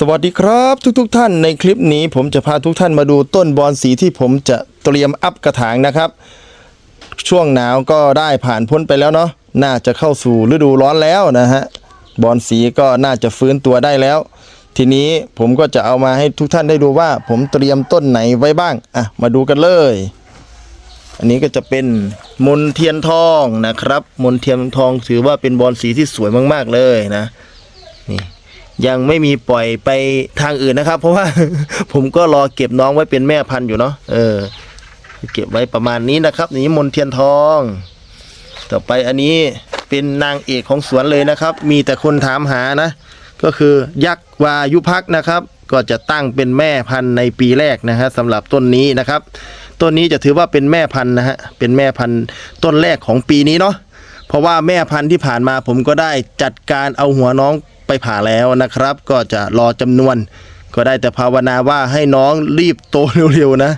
สวัสดีครับทุกๆทท่านในคลิปนี้ผมจะพาทุกท่านมาดูต้นบอนสีที่ผมจะเตรียมอัพกระถางนะครับ ช่วงหนาวก็ได้ผ่านพ้นไปแล้วเนาะน่าจะเข้าสู่ฤดูร้อนแล้วนะฮะบอนสีก็น่าจะฟื้นตัวได้แล้ว ทีนี้ผมก็จะเอามาให้ทุกท่านได้ดูว่า ผมเตรียมต้นไหนไว้บ้างอะมาดูกันเลย อันนี้ก็จะเป็นมนเทียนทองนะครับ มนเทียนทองถือว่าเป็นบอลสีที่สวยมาก ๆเลยนะ ยังไม่มีปล่อยไปทางอื่นนะครับ เพราะว่า ผมก็รอเก็บน้องไว้เป็นแม่พันธุ์อยู่เนาะเออ เก็บไว้ประมาณนี้นะครับนี่มนเทียนทอง ต่อไปอันนี้เป็นนางเอกของสวนเลยนะครับ มีแต่คนถามหานะ ก็คือยักษ์วายุพักนะครับ ก็จะตั้งเป็นแม่พันธุ์ในปีแรกนะฮะสำหรับต้นนี้นะครับ ต้นนี้จะถือว่าเป็นแม่พันธุ์นะฮะเป็นแม่พันธุ์ต้นแรกของปีนี้เนาะเพราะว่าแม่พันธุ์ที่ผ่านมาผมก็ได้จัดการเอาหัวน้อง ไปผ่าแล้วนะครับ ก็จะรอจำนวน ก็ได้แต่ภาวนาว่าให้น้องรีบโตเร็วๆนะ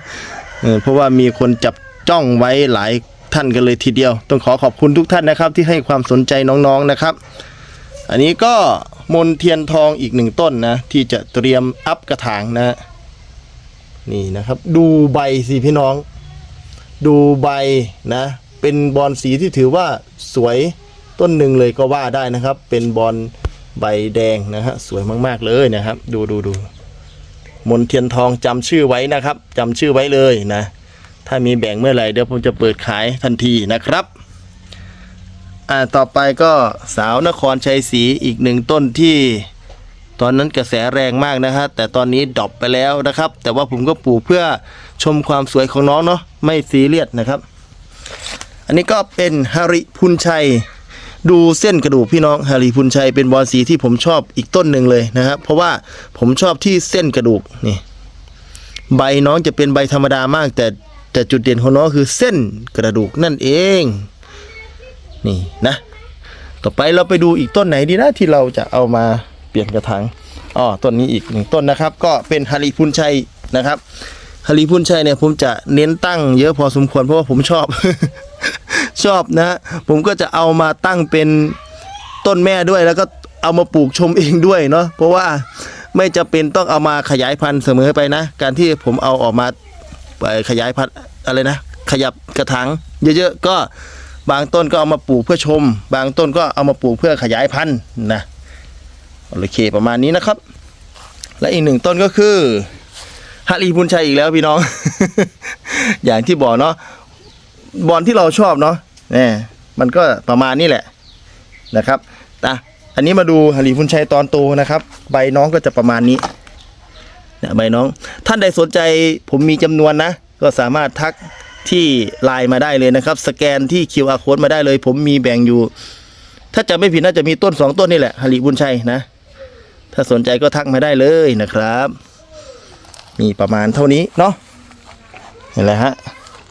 เออเพราะว่ามีคนจับจ้องไว้หลายท่านกันเลยทีเดียว ต้องขอขอบคุณทุกท่านนะครับที่ให้ความสนใจน้องๆนะครับ อันนี้ก็มนเทียนทองอีกหนึ่งต้นนะ ที่จะเตรียมอัพกระถางนะ นี่นะครับ ดูใบสิพี่น้อง ดูใบนะ เป็นบอลสีที่ถือว่าสวยต้นหนึ่งเลยก็ว่าได้นะครับ เป็นบอล ใบแดงนะฮะสวยมากๆเลยนะครับ ดูดูดูมนเทียนทองจำชื่อไว้นะครับจำชื่อไว้เลยนะ ถ้ามีแบ่งเมื่อไหร่เดี๋ยวผมจะเปิดขายทันทีนะครับอ่าต่อไปก็สาวนครชัยศรีอีกหนึ่งต้นที่ตอนนั้นกระแสแรงมากนะฮะแต่ตอนนี้ดรอปไปแล้วนะครับ แต่ว่าผมก็ปลูกเพื่อชมความสวยของน้องเนาะไม่ซีเรียสนะครับ อันนี้ก็เป็นฮาริพุนชัย ดูเส้นกระดูกพี่น้องฮาริพุนชัยเป็นบอลสีที่ผมชอบอีกต้นหนึ่งเลยนะครับ เพราะว่าผมชอบที่เส้นกระดูกนี่ใบน้องจะเป็นใบธรรมดามาก แต่แต่จุดเด่นของน้องคือเส้นกระดูกนั่นเองนี่นะ ต่อไปเราไปดูอีกต้นไหนดีนะที่เราจะเอามาเปลี่ยนกระถางอ๋อต้นนี้อีกหนึ่งต้นนะครับ ก็เป็นฮาริพุนชัยนะครับฮาริพุนชัยเนี่ยผมจะเน้นตั้งเยอะพอสมควรเพราะว่าผมชอบ ชอบนะ ผมก็จะเอามาตั้งเป็นต้นแม่ด้วยแล้วก็เอามาปลูกชมเองด้วยเนาะเพราะว่าไม่จะเป็นต้องเอามาขยายพันธุ์เสมอไปนะ การที่ผมเอาออกมาไปขยายพันธุ์อะไรนะ ขยับกระถางเยอะๆก็บางต้นก็เอามาปลูกเพื่อชม บางต้นก็เอามาปลูกเพื่อขยายพันธุ์นะโอเคประมาณนี้นะครับ และอีกหนึ่งต้นก็คือฮารีพุนชัยอีกแล้วพี่น้อง อย่างที่บอกเนาะบอลที่เราชอบเนาะ เนี่ยมันก็ประมาณนี้แหละนะครับแต่อันนี้มาดูฮารีพุนชัยตอนโตนะครับ ใบน้องก็จะประมาณนี้เนี่ยใบน้อง ท่านใดสนใจผมมีจำนวนนะ ก็สามารถทักที่ไลน์มาได้เลยนะครับ สแกนที่ QR code มาได้เลย ผมมีแบ่งอยู่ ถ้าจะไม่ผิดน่าจะมีต้นสองต้นนี่แหละฮาริบุญชัยนะ ถ้าสนใจก็ทักมาได้เลยนะครับ มีประมาณเท่านี้เนาะเห็นแล้วฮะ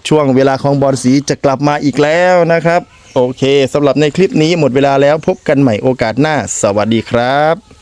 ช่วงเวลาของบอลสีจะกลับมาอีกแล้วนะครับ โอเคสำหรับในคลิปนี้หมดเวลาแล้วพบกันใหม่โอกาสหน้า สวัสดีครับ